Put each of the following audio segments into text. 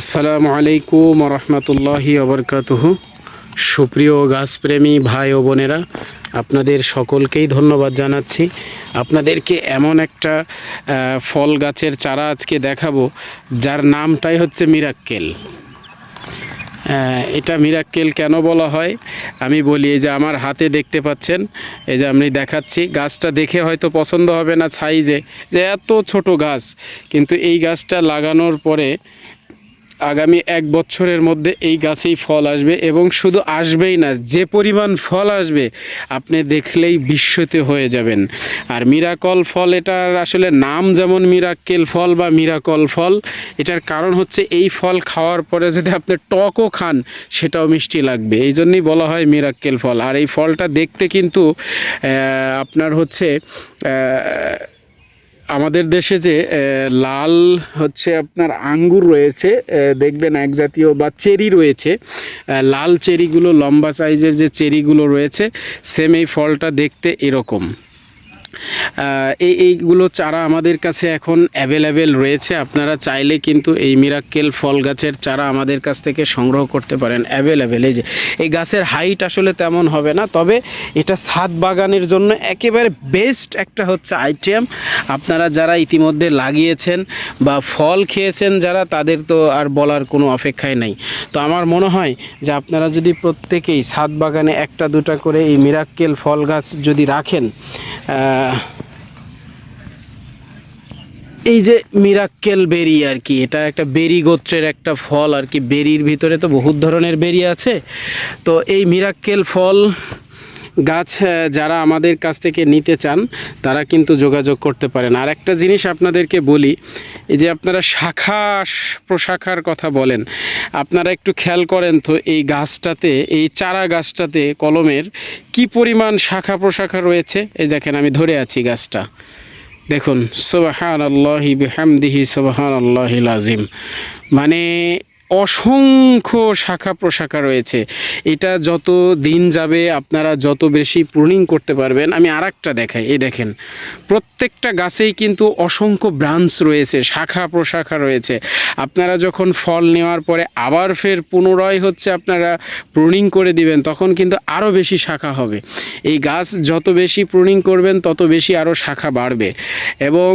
আসসালামু আলাইকুম রহমতুল্লাহি অবরকাতুহ সুপ্রিয় গাছপ্রেমী ভাই ও বোনেরা, আপনাদের সকলকেই ধন্যবাদ জানাচ্ছি। আপনাদেরকে এমন একটা ফল গাছের চারা আজকে দেখাবো, যার নামটাই হচ্ছে মিরাক্কেল। এটা মিরাক্কেল কেন বলা হয়? আমি বলি, এই যে আমার হাতে দেখতে পাচ্ছেন, এই যে আমি দেখাচ্ছি, গাছটা দেখে হয়তো পছন্দ হবে না সাইজে, যে এত ছোট গাছ। কিন্তু এই গাছটা লাগানোর পরে আগামী এক বছরের মধ্যে এই গাছেই ফল আসবে এবং শুধু আসবেই না, যে পরিমাণ ফল আসবে আপনি দেখলেই বিস্মিত হয়ে যাবেন। আর মিরাকল ফল এটার আসলে নাম যেমন মিরাক্কেল ফল বা মিরাকল ফল, এটার কারণ হচ্ছে এই ফল খাওয়ার পরে যদি আপনি টকও খান, সেটাও মিষ্টি লাগবে। এই জন্যই বলা হয় মিরাক্কেল ফল। আর এই ফলটা দেখতে কিন্তু আপনার হচ্ছে আমাদের দেশে যে লাল হচ্ছে আপনার আঙ্গুর রয়েছে দেখবেন এক জাতীয় বা চেরি রয়েছে লাল চেরিগুলো লম্বা সাইজের যে চেরিগুলো রয়েছে সেম এই ফলটা দেখতে এরকম। এই এইগুলো চারা আমাদের কাছে এখন অ্যাভেলেবেল রয়েছে। আপনারা চাইলে কিন্তু এই মিরাক্কেল ফল গাছের চারা আমাদের কাছ থেকে সংগ্রহ করতে পারেন অ্যাভেলেবেল এই যে, এই গাছের হাইট আসলে তেমন হবে না, তবে এটা ছাদ বাগানের জন্য একেবারে বেস্ট একটা হচ্ছে আইটেম আপনারা যারা ইতিমধ্যে লাগিয়েছেন বা ফল খেয়েছেন যারা, তাদের তো আর বলার কোনো অপেক্ষাই নাই। তো আমার মনে হয় যে আপনারা যদি প্রত্যেকেই ছাদ বাগানে একটা দুটা করে এই মিরাক্কেল ফল গাছ যদি রাখেন এই যে মিরাক্কেল বেরি আর কি, এটা একটা বেরি গোত্রের একটা ফল আর কি। বেরির ভিতরে তো বহুত ধরনের বেরি আছে। তো এই মিরাক্কেল ফল গাছ যারা আমাদের কাছ থেকে নিতে চান, তারা কিন্তু যোগাযোগ করতে পারেন। আর একটা জিনিস আপনাদেরকে বলি, এই যে আপনারা শাখা প্রশাখার কথা বলেন, আপনারা একটু খেয়াল করেন তো, এই গাছটাতে, এই চারা গাছটাতে কলমের কি পরিমাণ শাখা প্রশাখা রয়েছে? এই দেখেন, আমি ধরে আছি গাছটা। দেখুন সোবাহান আল্লাহি বিহামদিহি সোবাহান আল্লাহিল আজিম মানে অসংখ্য শাখা প্রশাখা রয়েছে। এটা যত দিন যাবে আপনারা যত বেশি প্রুনিং করতে পারবেন, আমি আর একটা দেখাই, এই দেখেন। প্রত্যেকটা গাছেই কিন্তু অসংখ্য ব্রাঞ্চ রয়েছে, শাখা প্রশাখা রয়েছে। আপনারা যখন ফল নেওয়ার পরে আবার ফের পুনরায় হচ্ছে আপনারা প্রুনিং করে দিবেন, তখন কিন্তু আরও বেশি শাখা হবে। এই গাছ যত বেশি প্রুনিং করবেন, তত বেশি আরও শাখা বাড়বে। এবং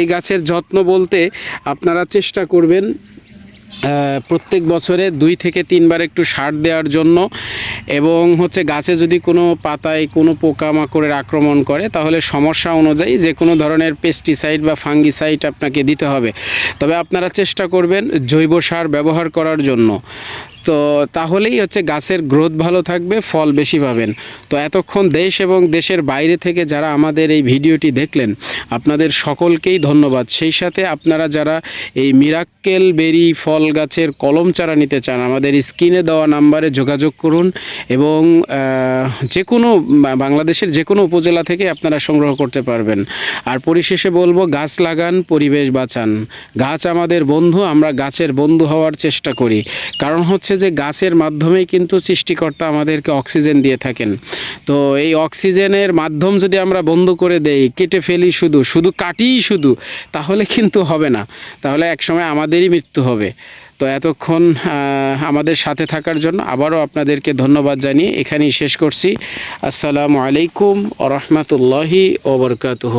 এই গাছের যত্ন বলতে আপনারা চেষ্টা করবেন প্রত্যেক বছরে দুই থেকে তিনবার একটু সার দেওয়ার জন্য এবং হচ্ছে গাছে যদি কোনো পাতায় কোনো পোকামাকড়ের আক্রমণ করে, তাহলে সমস্যা অনুযায়ী যে কোনো ধরনের পেস্টিসাইড বা ফাঙ্গিসাইড আপনাকে দিতে হবে। তবে আপনারা চেষ্টা করবেন জৈব সার ব্যবহার করার জন্য। তো তাহলেই হচ্ছে গাছের গ্রোথ ভালো থাকবে, ফল বেশি পাবেন। তো এতক্ষণ দেশ এবং দেশের বাইরে থেকে যারা আমাদের এই ভিডিওটি দেখলেন, আপনাদের সকলকেই ধন্যবাদ। সেই সাথে আপনারা যারা এই মিরাক্কেল বেরি ফল গাছের কলম চারা নিতে চান, আমাদের স্ক্রিনে দেওয়া নাম্বারে যোগাযোগ করুন এবং যে কোনো বাংলাদেশের যে কোনো উপজেলা থেকে আপনারা সংগ্রহ করতে পারবেন। আর পরিশেষে বলব, গাছ লাগান, পরিবেশ বাঁচান। গাছ আমাদের বন্ধু, আমরা গাছের বন্ধু হওয়ার চেষ্টা করি। কারণ হচ্ছে যে গাছের মাধ্যমেই কিন্তু সৃষ্টিকর্তা আমাদেরকে অক্সিজেন দিয়ে থাকেন। তো এই অক্সিজেনের মাধ্যম যদি আমরা বন্ধ করে দেই, কেটে ফেলি শুধু শুধু কাটিই শুধু, তাহলে কিন্তু হবে না। তাহলে একসময় আমাদেরই মৃত্যু হবে। তো এতক্ষণ আমাদের সাথে থাকার জন্য আবারও আপনাদেরকে ধন্যবাদ জানিয়ে এখানেই শেষ করছি। আসসালামু আলাইকুম ও রহমতুল্লাহি ওবরকাতুহ